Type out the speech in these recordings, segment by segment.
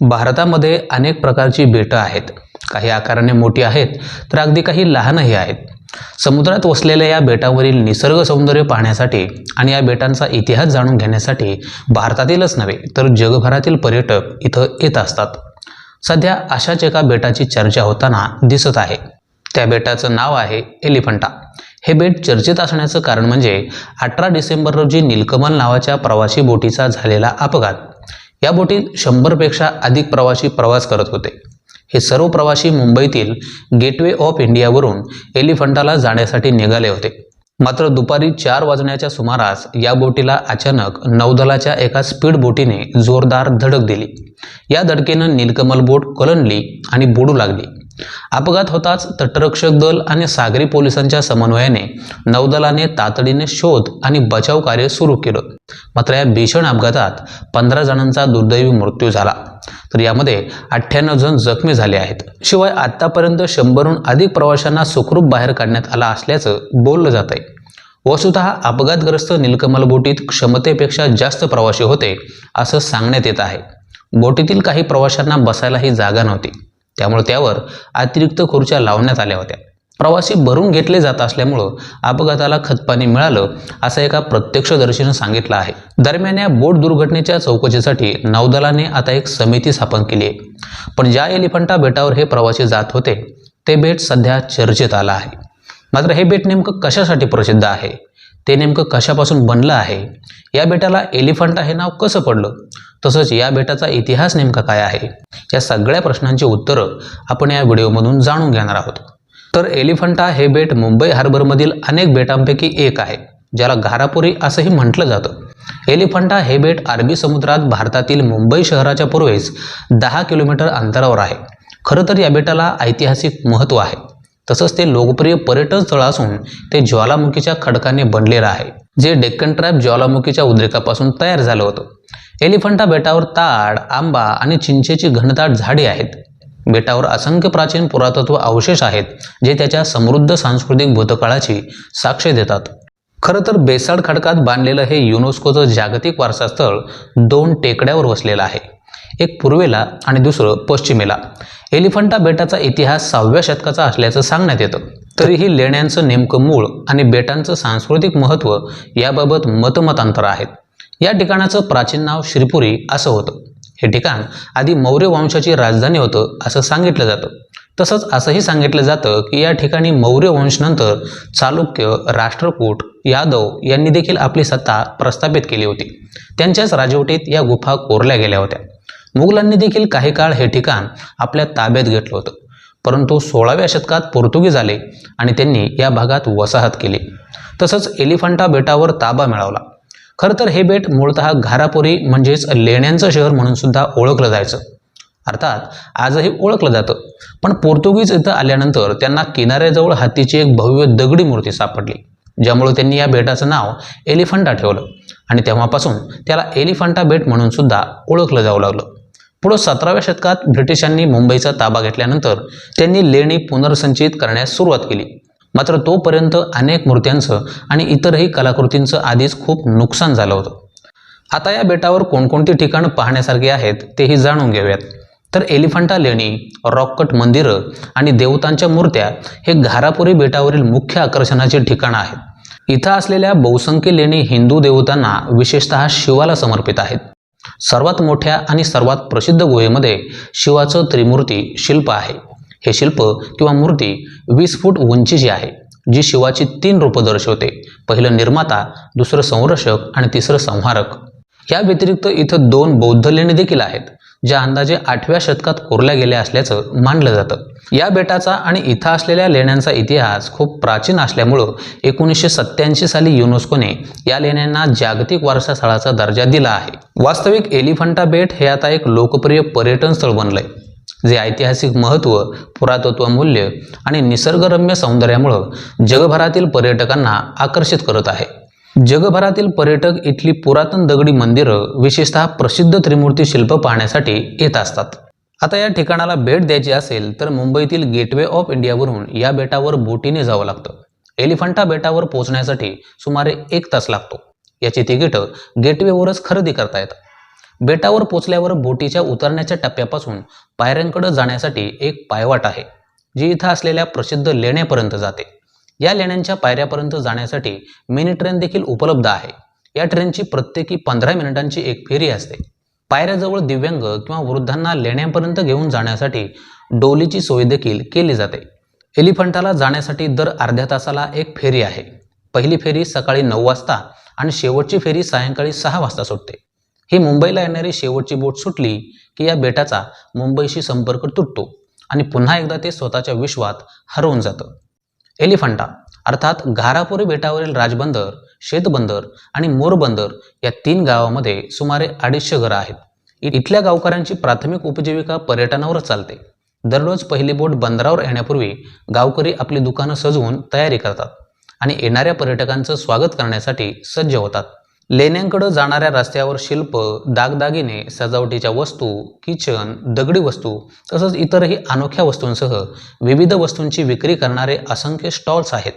भारतामध्ये अनेक प्रकारची बेटं आहेत. काही आकाराने मोठी आहेत तर अगदी काही लहानही आहेत. समुद्रात वसलेल्या या बेटावरील निसर्ग सौंदर्य पाहण्यासाठी आणि या बेटांचा इतिहास जाणून घेण्यासाठी भारतातीलच नव्हे तर जगभरातील पर्यटक इथं येत असतात. सध्या अशाच एका बेटाची चर्चा होताना दिसत आहे. त्या बेटाचं नाव आहे एलिफंटा. हे बेट चर्चेत असण्याचं कारण म्हणजे अठरा डिसेंबर रोजी नीलकमल नावाच्या प्रवासी बोटीचा झालेला अपघात. या बोटीत शंभरपेक्षा अधिक प्रवासी प्रवास करत होते. हे सर्व प्रवासी मुंबईतील गेटवे ऑफ इंडियावरून एलिफंटाला जाण्यासाठी निघाले होते. मात्र दुपारी चार वाजण्याच्या सुमारास या बोटीला अचानक नौदलाच्या एका स्पीड बोटीने जोरदार धडक दिली. या धडकेनं नीलकमल बोट कलंडली आणि बुडू लागली. अपघात होताच तटरक्षक दल आणि सागरी पोलिसांच्या समन्वयाने नौदलाने तातडीने शोध आणि बचाव कार्य सुरू केलं. मात्र या भीषण अपघातात पंधरा जणांचा दुर्दैवी मृत्यू झाला. तर यामध्ये अठ्ठ्याण्णव जण जखमी झाले आहेत. शिवाय आतापर्यंत शंभरहून अधिक प्रवाशांना सुखरूप बाहेर काढण्यात आला असल्याचं बोललं जात आहे वस्तुत अपघातग्रस्त नीलकमल बोटीत क्षमतेपेक्षा जास्त प्रवासी होते असं सांगण्यात येत आहे. बोटीतील काही प्रवाशांना बसायलाही जागा नव्हती. त्यामुळे त्यावर अतिरिक्त खुर्च्या लावण्यात आल्या होत्या. प्रवासी भरून घेतले जात असल्यामुळं अपघाताला खतपाणी मिळालं असं एका प्रत्यक्षदर्शीनं सांगितलं आहे. दरम्यान या बोट दुर्घटनेच्या चौकशीसाठी नौदलाने आता एक समिती स्थापन केली आहे. पण ज्या एलिफंटा बेटावर हे प्रवासी जात होते ते बेट सध्या चर्चेत आलं आहे. मात्र हे बेट नेमकं कशासाठी प्रसिद्ध आहे? ते नेमकं कशापासून बनलं आहे? या बेटाला एलिफंटा हे नाव कसं पडलं? तसंच या बेटाचा इतिहास नेमका काय आहे? या सगळ्या प्रश्नांची उत्तरं आपण या व्हिडिओमधून जाणून घेणार आहोत. तर एलिफंटा हे बेट मुंबई हार्बरमधील अनेक बेटांपैकी एक आहे ज्याला घारापुरी असंही म्हटलं जातं. एलिफंटा हे बेट अरबी समुद्रात भारतातील मुंबई शहराच्या पूर्वेस दहा किलोमीटर अंतरावर आहे. खरं तर या बेटाला ऐतिहासिक महत्त्व आहे. तसंच ते लोकप्रिय पर्यटन स्थळ असून ते ज्वालामुखीच्या खडकाने बनलेलं आहे जे डेक्कन ट्रॅप ज्वालामुखीच्या उद्रेकापासून तयार झालं होतं. एलिफंटा बेटावर ताड आंबा आणि चिंचेची घनदाट झाडे आहेत. बेटावर असंख्य प्राचीन पुरातत्व अवशेष आहेत जे त्याच्या समृद्ध सांस्कृतिक भूतकाळाची साक्ष देतात. खरं तर बेसाड खडकात बांधलेलं हे युनेस्कोचं जागतिक वारसा स्थळ दोन टेकड्यावर वसलेलं आहे. एक पूर्वेला आणि दुसरं पश्चिमेला. एलिफंटा बेटाचा इतिहास सहाव्या शतकाचा असल्याचं सांगण्यात येतं. तरीही लेण्यांचं नेमकं मूळ आणि बेटांचं सांस्कृतिक महत्त्व याबाबत मतमतांतर आहेत. या ठिकाणाचं प्राचीन नाव श्रीपुरी असं होतं. हे ठिकाण आधी मौर्य वंशाची राजधानी होतं असं सांगितलं जातं. तसंच असंही सांगितलं जातं की या ठिकाणी मौर्य वंशनंतर चालुक्य राष्ट्रकूट यादव यांनी देखील आपली सत्ता प्रस्थापित केली होती. त्यांच्याच राजवटीत या गुफा कोरल्या गेल्या होत्या. मुघलांनी देखील काही काळ हे ठिकाण आपल्या ताब्यात घेतलं होतं. परंतु सोळाव्या शतकात पोर्तुगीज आले आणि त्यांनी या भागात वसाहत केली. तसंच एलिफंटा बेटावर ताबा मिळवला. खरं तर हे बेट मूळतः घारापुरी म्हणजेच लेण्यांचं शहर म्हणून सुद्धा ओळखलं जायचं. अर्थात आजही ओळखलं जातं. पण पोर्तुगीज इथं आल्यानंतर त्यांना किनाऱ्याजवळ हातीची एक भव्य दगडी मूर्ती सापडली ज्यामुळे त्यांनी या बेटाचं नाव एलिफंटा ठेवलं आणि तेव्हापासून त्याला एलिफंटा बेट म्हणून सुद्धा ओळखलं जाऊ लागलं. पुढं सतराव्या शतकात ब्रिटिशांनी मुंबईचा ताबा घेतल्यानंतर त्यांनी लेणी पुनर्संचयित करण्यास सुरुवात केली. मात्र तोपर्यंत अनेक मूर्त्यांचं आणि इतरही कलाकृतींचं आधीच खूप नुकसान झालं होतं. आता या बेटावर कोणकोणती ठिकाणं पाहण्यासारखी आहेत तेही जाणून घेऊयात. तर एलिफंटा लेणी रॉककट मंदिरं आणि देवतांच्या मूर्त्या हे घारापुरी बेटावरील मुख्य आकर्षणाची ठिकाणं आहेत. इथं असलेल्या बहुसंख्य लेणी हिंदू देवतांना विशेषतः शिवाला समर्पित आहेत. सर्वात मोठ्या आणि सर्वात प्रसिद्ध गुहेमध्ये शिवाचं त्रिमूर्ती शिल्प आहे. हे शिल्प किंवा मूर्ती वीस फूट उंचीची आहे जी शिवाची तीन रूपं दर्शवते. पहिलं निर्माता दुसरं संरक्षक आणि तिसरं संहारक. या व्यतिरिक्त इथं दोन बौद्ध लेणी देखील आहेत. ज्या अंदाजे आठव्या शतकात कोरल्या गेल्या असल्याचं मानलं जातं. या बेटाचा आणि इथं असलेल्या लेण्यांचा इतिहास खूप प्राचीन असल्यामुळं एकोणीसशे सत्त्याऐंशी साली युनेस्कोने या लेण्यांना जागतिक वारसा स्थळाचा दर्जा दिला आहे. वास्तविक एलिफंटा बेट हे आता एक लोकप्रिय पर्यटन स्थळ बनलंय जे ऐतिहासिक महत्त्व पुरातत्व मूल्य आणि निसर्गरम्य सौंदर्यामुळं जगभरातील पर्यटकांना आकर्षित करत आहे. जगभरातील पर्यटक इथली पुरातन दगडी मंदिरं विशेषतः प्रसिद्ध त्रिमूर्ती शिल्प पाहण्यासाठी येत असतात. आता या ठिकाणाला भेट द्यायची असेल तर मुंबईतील गेटवे ऑफ इंडियावरून या बेटावर बोटीने जावं लागतं. एलिफंटा बेटावर पोहोचण्यासाठी सुमारे एक तास लागतो. याची तिकीटं गेटवेवरच खरेदी करता येतात. बेटावर पोचल्यावर बोटीच्या उतरण्याच्या टप्प्यापासून पायऱ्यांकडे जाण्यासाठी एक पायवाट आहे जी इथं असलेल्या प्रसिद्ध लेण्यापर्यंत जाते. या लेण्यांच्या पायऱ्यापर्यंत जाण्यासाठी मिनी ट्रेन देखील उपलब्ध आहे. या ट्रेनची प्रत्येकी पंधरा मिनिटांची एक फेरी असते. पायऱ्याजवळ दिव्यांग किंवा वृद्धांना लेण्यांपर्यंत घेऊन जाण्यासाठी डोलीची सोय देखील केली जाते. एलिफंटाला जाण्यासाठी दर अर्ध्या तासाला एक फेरी आहे. पहिली फेरी सकाळी नऊ वाजता आणि शेवटची फेरी सायंकाळी सहा वाजता सुटते. ही मुंबईला येणारी शेवटची बोट सुटली की या बेटाचा मुंबईशी संपर्क तुटतो आणि पुन्हा एकदा ते स्वतःच्या विश्वात हरवून जातं. एलिफंटा अर्थात घारापुरी बेटावरील राजबंदर शेतबंदर आणि मोरबंदर या तीन गावामध्ये सुमारे अडीचशे घरं आहेत. इथल्या गावकऱ्यांची प्राथमिक उपजीविका पर्यटनावरच चालते. दररोज पहिली बोट बंदरावर येण्यापूर्वी गावकरी आपली दुकानं सजवून तयारी करतात आणि येणाऱ्या पर्यटकांचं स्वागत करण्यासाठी सज्ज होतात. लेण्यांकडं जाणाऱ्या रस्त्यावर शिल्प दागदागिने सजावटीच्या वस्तू किचन दगडी वस्तू तसंच इतरही अनोख्या वस्तूंसह विविध वस्तूंची विक्री करणारे असंख्य स्टॉल्स आहेत.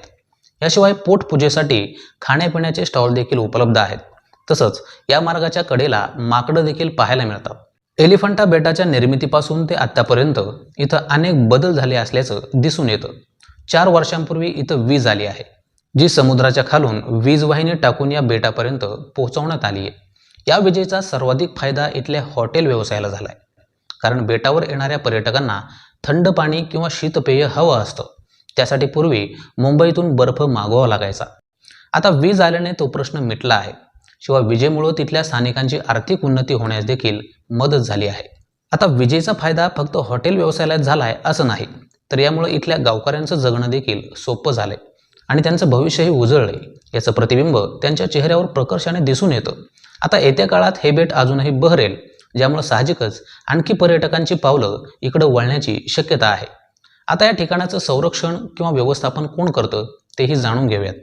याशिवाय पोटपूजेसाठी खाण्यापिण्याचे स्टॉल देखील उपलब्ध आहेत. तसंच या मार्गाच्या कडेला माकडं देखील पाहायला मिळतात. एलिफंटा बेटाच्या निर्मितीपासून ते आत्तापर्यंत इथं अनेक बदल झाले असल्याचं दिसून येतं. चार वर्षांपूर्वी इथं वीज आली आहे. जी समुद्राच्या खालून वीज वाहिनी टाकून या बेटापर्यंत पोहोचवण्यात आली आहे. या विजेचा सर्वाधिक फायदा इथल्या हॉटेल व्यवसायाला झाला आहे कारण बेटावर येणाऱ्या पर्यटकांना थंड पाणी किंवा शीतपेय हवं असतं. त्यासाठी पूर्वी मुंबईतून बर्फ मागवावा लागायचा. आता वीज आल्याने तो प्रश्न मिटला आहे. शिवाय विजेमुळं तिथल्या स्थानिकांची आर्थिक उन्नती होण्यास देखील मदत झाली आहे. आता विजेचा फायदा फक्त हॉटेल व्यवसायाला झाला आहे असं नाही तर यामुळे इथल्या गावकऱ्यांचं जगणं देखील सोपं झालं आहे आणि त्यांचं भविष्यही उजळले. याचं प्रतिबिंब त्यांच्या चेहऱ्यावर प्रकर्षाने दिसून येतं. आता येत्या काळात हे बेट अजूनही बहरेल ज्यामुळे साहजिकच आणखी पर्यटकांची पावलं इकडं वळण्याची शक्यता आहे. आता या ठिकाणाचं संरक्षण किंवा व्यवस्थापन कोण करतं तेही जाणून घेऊयात.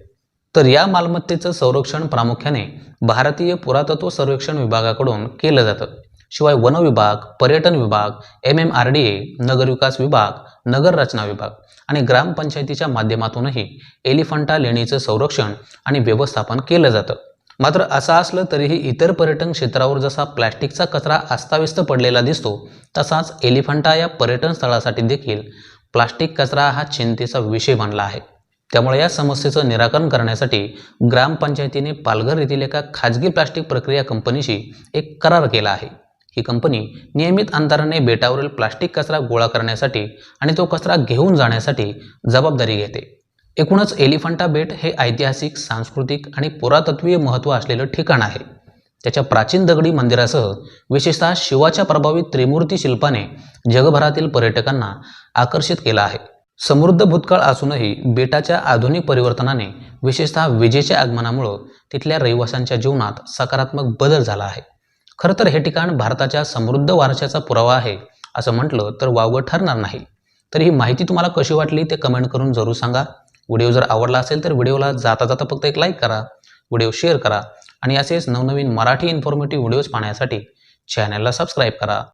तर या मालमत्तेचं संरक्षण प्रामुख्याने भारतीय पुरातत्व सर्वेक्षण विभागाकडून केलं जातं. शिवाय वन विभाग पर्यटन विभाग M M R D A नगरविकास विभाग नगर रचना विभाग आणि ग्रामपंचायतीच्या माध्यमातूनही एलिफंटा लेणीचं संरक्षण आणि व्यवस्थापन केलं जातं. मात्र असं असलं तरीही इतर पर्यटन क्षेत्रावर जसा प्लॅस्टिकचा कचरा अस्ताव्यस्त पडलेला दिसतो तसाच एलिफंटा या पर्यटन स्थळासाठी देखील प्लास्टिक कचरा हा चिंतेचा विषय बनला आहे. त्यामुळे या समस्येचं निराकरण करण्यासाठी ग्रामपंचायतीने पालघर येथील एका खाजगी प्लास्टिक प्रक्रिया कंपनीशी एक करार केला आहे. ही कंपनी नियमित अंतराने बेटावरील प्लास्टिक कचरा गोळा करण्यासाठी आणि तो कचरा घेऊन जाण्यासाठी जबाबदारी घेते. एकूणच एलिफंटा बेट हे ऐतिहासिक सांस्कृतिक आणि पुरातत्वीय महत्त्व असलेलं ठिकाण आहे. त्याच्या प्राचीन दगडी मंदिरासह विशेषतः शिवाच्या प्रभावित त्रिमूर्ती शिल्पाने जगभरातील पर्यटकांना आकर्षित केलं आहे. समृद्ध भूतकाळ असूनही बेटाच्या आधुनिक परिवर्तनाने विशेषतः विजेच्या आगमनामुळं तिथल्या रहिवाशांच्या जीवनात सकारात्मक बदल झाला आहे. खरं तर हे ठिकाण भारताच्या समृद्ध वारशाचा पुरावा आहे असं म्हटलं तर वावगं ठरणार नाही. तर ही माहिती तुम्हाला कशी वाटली ते कमेंट करून जरूर सांगा. व्हिडिओ जर आवडला असेल तर व्हिडिओला जाता जाता फक्त एक लाईक करा व्हिडिओ शेअर करा आणि असेच नवनवीन मराठी इन्फॉर्मेटिव्ह व्हिडिओज पाहण्यासाठी चॅनलला सबस्क्राईब करा.